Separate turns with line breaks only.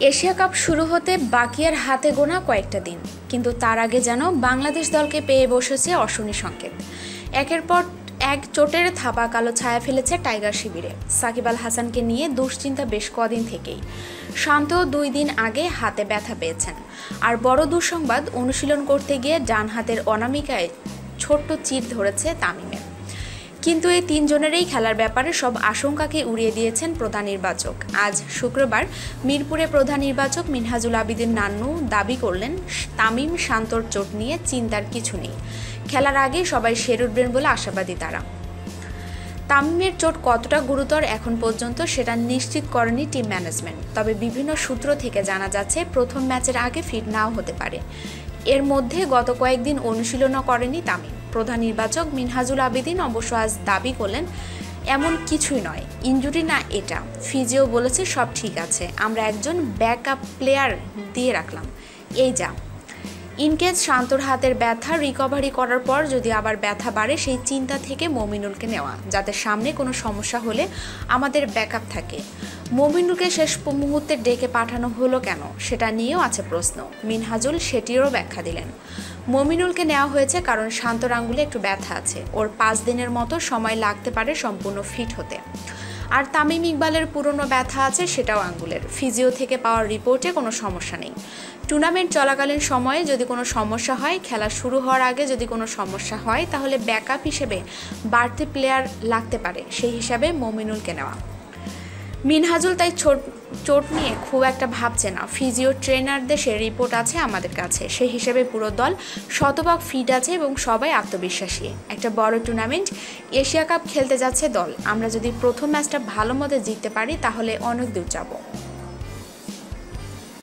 Asia cup শুরু হতে বাকি আর হাতে গোনা কয়েকটা দিন। কিন্তু তার আগে যেন বাংলাদেশ দলকে পেয়ে বসেছে অশনি সংকেত। একের পর এক চোটের থাপা কালো ছায়া ফেলেছে টাইগার শিবিরে। সাকিব আল হাসানকে নিয়ে দুশ্চিন্তা বেশ কদিন থেকেই। শান্ত দুই দিন আগে হাতে ব্যথা পেয়েছেন। আর বড় দুঃসংবাদ, অনুশীলন করতে গিয়ে ডান হাতের অনামিকায় ছোট্ট চির ধরেছে তামিমের। কিন্তু এই তিনজনেরই খেলার ব্যাপারে সব আশঙ্কাকে উড়িয়ে দিয়েছেন প্রধান নির্বাচক। আজ শুক্রবার মিরপুরে প্রধান নির্বাচক মিনহাজুল আবিদিন নান্নু দাবি করলেন, তামিম শান্তর চোট নিয়ে চিন্তার কিছু নেই। খেলার আগে সবাই সেরে উঠবেন বলে আশাবাদী তারা। তামিমের চোট কতটা গুরুতর এখন পর্যন্ত সেটা নিশ্চিত করেনি টিম ম্যানেজমেন্ট। তবে বিভিন্ন সূত্র থেকে জানা যাচ্ছে, প্রথম ম্যাচের আগে ফিট নাও হতে পারে। এর মধ্যে গত কয়েকদিন অনুশীলনও করেনি তামিম। প্রধান নির্বাচক মিনহাজুল আবেদিন অবশ্য আজ দাবি করলেন, এমন কিছুই নয়। ইঞ্জুরি না এটা। ফিজিও বলেছে সব ঠিক আছে। আমরা একজন ব্যাকআপ প্লেয়ার দিয়ে রাখলাম। এই যা। ইনকেস শান্তর হাতের ব্যথা রিকভারি করার পর যদি আবার ব্যথা বাড়ে, সেই চিন্তা থেকে মমিনুলকে নেওয়া, যাতে সামনে কোনো সমস্যা হলে আমাদের ব্যাকআপ থাকে। মমিনুলকে শেষ মুহূর্তে ডেকে পাঠানো হলো কেন, সেটা নিয়েও আছে প্রশ্ন। মিনহাজুল সেটিরও ব্যাখ্যা দিলেন। মমিনুলকে নেওয়া হয়েছে কারণ শান্তর আঙ্গুলে একটু ব্যথা আছে। ওর পাঁচ দিনের মতো সময় লাগতে পারে সম্পূর্ণ ফিট হতে। আর তামিম ইকবালের পুরনো ব্যথা আছে, সেটাও আঙ্গুলের। ফিজিও থেকে পাওয়ার রিপোর্টে কোনো সমস্যা নেই। টুর্নামেন্ট চলাকালীন সময়ে যদি কোনো সমস্যা হয়, খেলা শুরু হওয়ার আগে যদি কোনো সমস্যা হয়, তাহলে ব্যাকআপ হিসেবে বাড়তি প্লেয়ার লাগতে পারে। সেই হিসাবে মমিনুলকে নেওয়া। মিনহাজুল তাই চোট নিয়ে খুব একটা ভাবছে না। ফিজিও ট্রেনারদের সে রিপোর্ট আছে আমাদের কাছে। সেই হিসেবে পুরো দল শতভাগ ফিট আছে এবং সবাই আত্মবিশ্বাসী। একটা বড় টুর্নামেন্ট এশিয়া কাপ খেলতে যাচ্ছে দল। আমরা যদি প্রথম ম্যাচটা ভালো মতো জিততে পারি, তাহলে অনেক দূর যাব।